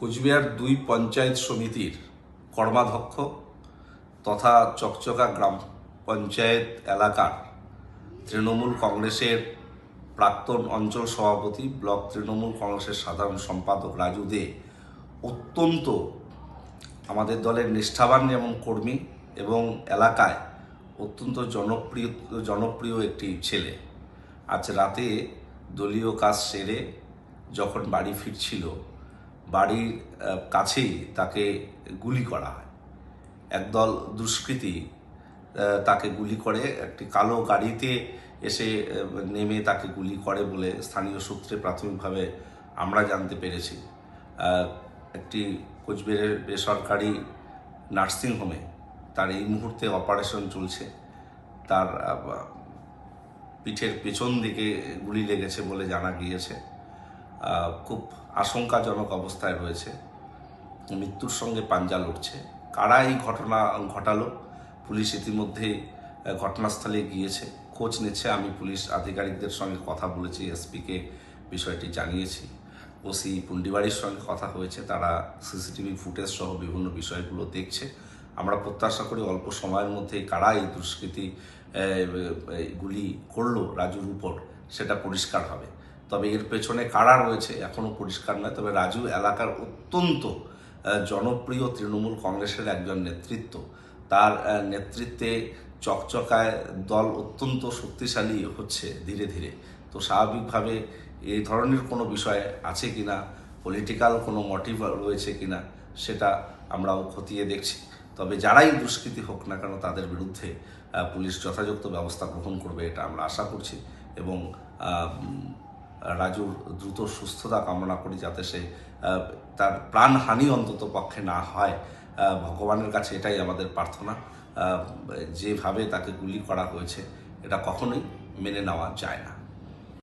কোচবিহার দুই পঞ্চায়েত সমিতির কর্মাধ্যক্ষ তথা চকচকা গ্রাম পঞ্চায়েত এলাকার তৃণমূল কংগ্রেসের প্রাক্তন অঞ্চল সভাপতি ব্লক তৃণমূল কংগ্রেসের সাধারণ সম্পাদক রাজু দে অত্যন্ত আমাদের দলের নিষ্ঠাবান এবং কর্মী এবং এলাকায় অত্যন্ত জনপ্রিয় জনপ্রিয় একটি ছেলে। আজ রাতে দলীয় কাজ সেরে যখন বাড়ি ফিরছিল বাড়ির কাছেই তাকে গুলি করা হয়। একদল দুষ্কৃতী তাকে গুলি করে। একটি কালো গাড়িতে এসে নেমে তাকে গুলি করে বলে স্থানীয় সূত্রে প্রাথমিকভাবে আমরা জানতে পেরেছি। একটি কোচবিহারের বেসরকারি নার্সিংহোমে তার এই মুহূর্তে অপারেশন চলছে। তার পিঠের পেছন দিকে গুলি লেগেছে বলে জানা গিয়েছে। খুব আশঙ্কাজনক অবস্থায় রয়েছে। মৃত্যুর সঙ্গে পাঞ্জা লড়ছে। কারা এই ঘটনা ঘটালো? পুলিশ ইতিমধ্যে ঘটনাস্থলে গিয়েছে। খোঁজ নিচ্ছে, আমি পুলিশ আধিকারিকদের সঙ্গে কথা বলেছি, এসপিকে বিষয়টি জানিয়েছি। ওসি পুন্ডিবাড়ির সঙ্গে কথা হয়েছে, তারা সিসিটিভি ফুটেজ সহ বিভিন্ন বিষয়গুলো দেখছে। আমরা প্রত্যাশা করি অল্প সময়ের মধ্যে কারা এই দুষ্কৃতি গুলি করল, রাজুর উপর, সেটা পরিষ্কার হবে। তবে এর পেছনে কারা রয়েছে এখনও পরিষ্কার নয়। তবে রাজু এলাকার অত্যন্ত জনপ্রিয় তৃণমূল কংগ্রেসের একজন নেতৃত্ব। তার নেতৃত্বে চকচকায় দল অত্যন্ত শক্তিশালী হচ্ছে ধীরে ধীরে। তো স্বাভাবিকভাবে এই ধরনের কোনো বিষয় আছে কি না পলিটিক্যাল কোনো মোটিভ রয়েছে কিনা, সেটা আমরাও খতিয়ে দেখছি। তবে যারাই দুষ্কৃতী হোক না কেন, তাদের বিরুদ্ধে পুলিশ যথাযথ ব্যবস্থা গ্রহণ করবে এটা আমরা আশা করছি এবং রাজুর দ্রুত সুস্থতা কামনা করি যাতে সে তার প্রাণহানি অন্তত পক্ষে না হয়। ভগবানের কাছে এটাই আমাদের প্রার্থনা। যেভাবে তাকে গুলি করা হয়েছে, এটা কখনোই মেনে নেওয়া যায় না।